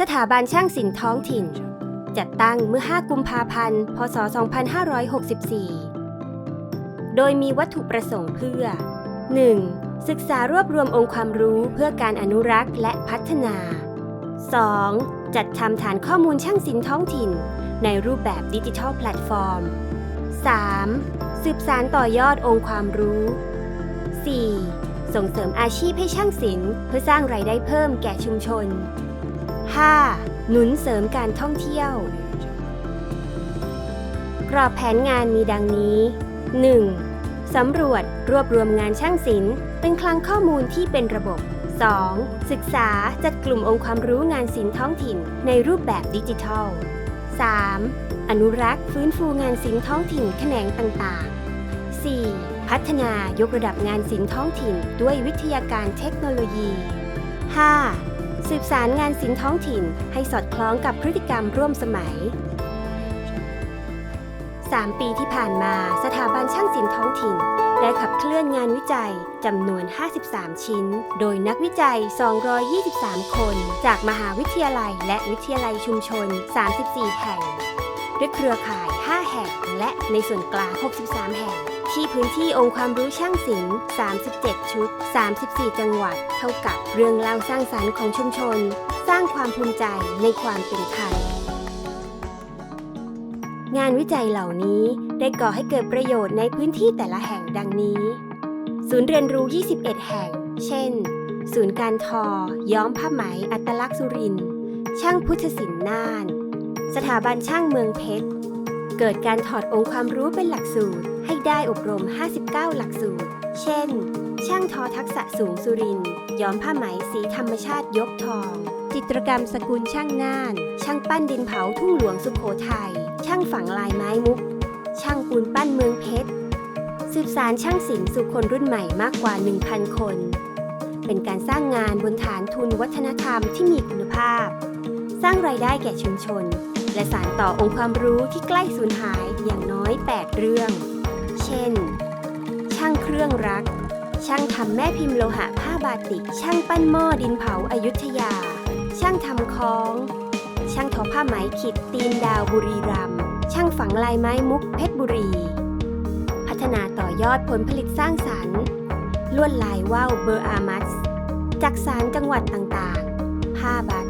สถาบันช่างศิลป์ท้องถิ่น จัดตั้งเมื่อ 5 กุมภาพันธ์ พศ 2564 โดยมีวัตถุประสงค์เพื่อ 1. ศึกษารวบรวมองค์ความรู้เพื่อการอนุรักษ์และพัฒนา 2. จัดทำฐานข้อมูลช่างศิลป์ท้องถิ่น ในรูปแบบดิจิทัลแพลตฟอร์ม 3. สืบสารต่อยอดองค์ความรู้ 4. ส่งเสริมอาชีพให้ช่างศิลป์เพื่อสร้างรายได้เพิ่มแก่ชุมชน 5. หนุนเสริมการท่องเที่ยว กรอบแผนงานมีดังนี้ 1. สำรวจรวบรวมงานช่างศิลป์เป็นคลังข้อมูลที่เป็นระบบ 2. ศึกษาจัดกลุ่มองค์ความรู้งานศิลป์ท้องถิ่นในรูปแบบดิจิทัล 3. อนุรักษ์ฟื้นฟูงานศิลป์ท้องถิ่นแขนงต่างๆ 4. พัฒนายกระดับงานศิลป์ท้องถิ่นด้วยวิทยาการเทคโนโลยี 5. สืบสารงานศิลป์ท้องถิ่นให้สอดคล้องกับพฤติกรรมร่วมสมัย 3 ปีที่ผ่านมาสถาบันช่างศิลป์ท้องถิ่น ได้ขับเคลื่อนงานวิจัยจำนวน 53 ชิ้น โดยนักวิจัย 223 คน จากมหาวิทยาลัย และวิทยาลัยชุมชน 34 แห่ง ด้วยเครือข่าย 5 แห่ง และในส่วนกลาง 63 แห่ง ที่พื้นที่องค์ความรู้ช่างศิลป์ 37 ชุด 34 จังหวัด เท่ากับเรื่องเล่าสร้างสรรค์ของชุมชน สร้างความภูมิใจในความเป็นไทย งานวิจัยเหล่านี้ได้ก่อให้เกิดประโยชน์ในพื้นที่แต่ละแห่งดังนี้ ศูนย์เรียนรู้ 21 แห่ง เช่น ศูนย์การทอ ย้อมผ้าไหม อัตลักษณ์สุริน ช่างพุทธศิลป์น่าน สถาบันช่างเมืองเพชร เกิดการถอดองค์ความรู้เป็นหลักสูตร ให้ได้อบรม 59 หลักสูตร เช่น ช่างทอทักษะสูงสุรินย้อมผ้าไหมสีธรรมชาติยกทอง จิตรกรรมสกุลช่างน่าน ช่างปั้นดินเผาทุ่งหลวงสุโขทัย ช่างฝังลายไม้มุก ช่างปูนปั้นเมืองเพชร สืบสารช่างศิลป์สู่คนรุ่นใหม่มากกว่า 1,000 คน เป็นการสร้างงานบนฐานทุนวัฒนธรรมที่มีคุณภาพ สร้างรายได้แก่ชุมชน และสานต่อองค์ความรู้ที่ใกล้สูญหายอย่างน้อย 8 เรื่อง เช่น ช่างเครื่องรัก ช่างทำแม่พิมพ์โลหะผ้าบาติก ช่างปั้นหม้อดินเผาอายุทยา ช่างทำคล้อง ช่างทอผ้าไหมขิดตีนดาวบุรีรัมย์ช่างฝังลายไม้มุกเพชรบุรี พัฒนาต่อยอดผลผลิตสร้างสรรค์ลวดลายว่าวเบอร์อามัสจากสารจังหวัดต่างๆ ผ้าบา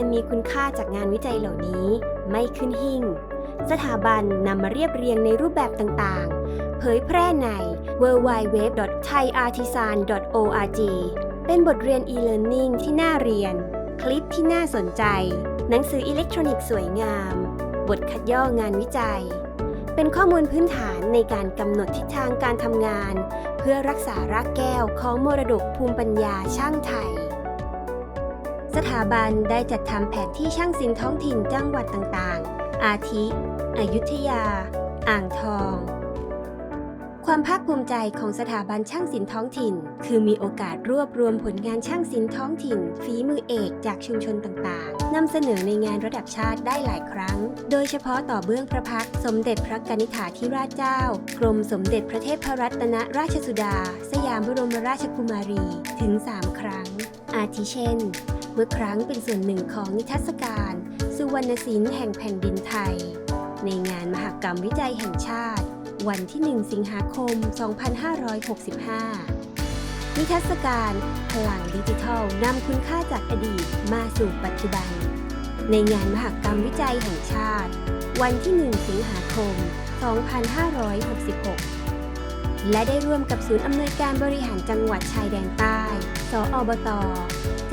อันมีคุณค่าจากงานวิจัยเหล่านี้ ไม่ขึ้นหิ่ง สถาบันนำมาเรียบเรียงในรูปแบบต่างๆ เผยแพร่ใน www.thaiartisan.org เป็นบทเรียน e-learning ที่น่าเรียน คลิปที่น่าสนใจ หนังสืออิเล็กทรอนิกส์สวยงาม บทคัดย่องานวิจัย เป็นข้อมูลพื้นฐานในการกำหนดทิศทางการทำงาน เพื่อรักษารากแก้วของมรดกภูมิปัญญาช่างไทย ถาบันได้จัดทำแผนที่ช่างศิลป์ท้องถิ่นจังหวัดต่างๆ อาทิ อยุธยา อ่างทอง ความภาคภูมิใจของสถาบันช่างศิลป์ท้องถิ่น คือมีโอกาสรวบรวมผลงานช่างศิลป์ท้องถิ่น ฝีมือเอกจากชุมชนต่างๆนำเสนอในงานระดับชาติได้หลายครั้ง โดยเฉพาะต่อเบื้องพระพักสมเด็จพระกนิษฐาธิราชเจ้า กรมสมเด็จพระเทพรัตนราชสุดา สยามบรมราชกุมารีถึง 3 ครั้ง อาทิเช่น เมื่อครั้งเป็นส่วนหนึ่งของนิทรรศการ สุวรรณศิลป์แห่งแผ่นดินไทย ในงานมหกรรมวิจัยแห่งชาติ วันที่ 1 สิงหาคม 2565 นิทรรศการพลังดิจิทัลนำคุณค่าจากอดีตมาสู่ปัจจุบัน ในงานมหกรรมวิจัยแห่งชาติ วันที่ 1 สิงหาคม 2566และได้ร่วมกับศูนย์อำนวยการบริหารจังหวัดชายแดนใต้ สออบต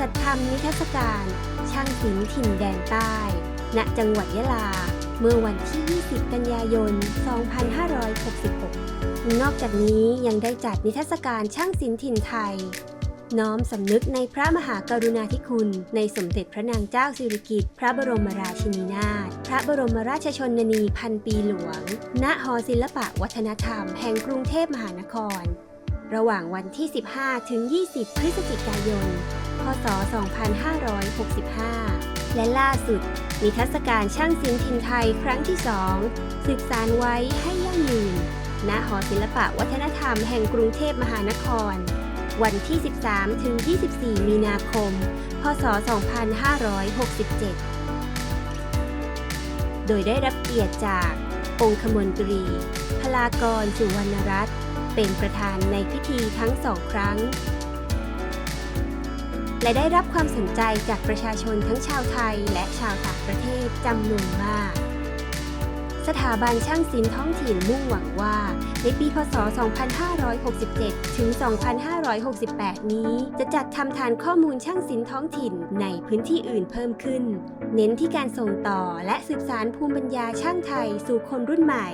จัดทำนิทรรศการ ช่างศิลป์ถิ่นแดนใต้ ณ จังหวัดยะลา เมื่อวันที่ 20 กันยายน 2566 นอกจากนี้ยังได้จัดนิทรรศการช่างศิลป์ถิ่นไทย น้อมสำนึกในพระมหากรุณาธิคุณ ในสมเด็จพระนางเจ้าสิริกิติ์พระบรมราชินีนาถ พระบรมราชชนนีพันปีหลวง ณ หอศิลปะวัฒนธรรม แห่งกรุงเทพมหานคร ระหว่างวันที่ 15 ถึง 20 พฤศจิกายน พศ 2565 และล่าสุด นิทรรศการช่างศิลป์ถิ่นไทยครั้งที่ 2 สืบสารไว้ให้ยั่งยืน ณ หอศิลปะวัฒนธรรมแห่งกรุงเทพมหานคร วันที่ 13 ถึง 24 มีนาคม พศ 2567โดยได้รับเกียรติจาก องคมนตรี พลากร สุวรรณรัตน์ เป็นประธานในพิธีทั้งสองครั้ง และได้รับความสนใจจากประชาชนทั้งชาวไทยและชาวต่างประเทศจำนวนมาก สถาบันช่างศิลป์ท้องถิ่นมุ่งหวังว่า ในปีพศ 2567 ถึง 2568 นี้ จะจัดทำฐานข้อมูลช่างศิลป์ท้องถิ่นในพื้นที่อื่นเพิ่มขึ้น เน้นที่การส่งต่อและสืบสารภูมิปัญญาช่างไทยสู่คนรุ่นใหม่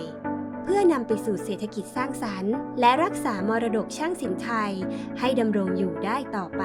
เพื่อนำไปสู่เศรษฐกิจสร้างสรรค์ และรักษามรดกช่างศิลป์ไทย ให้ดำรงอยู่ได้ต่อไป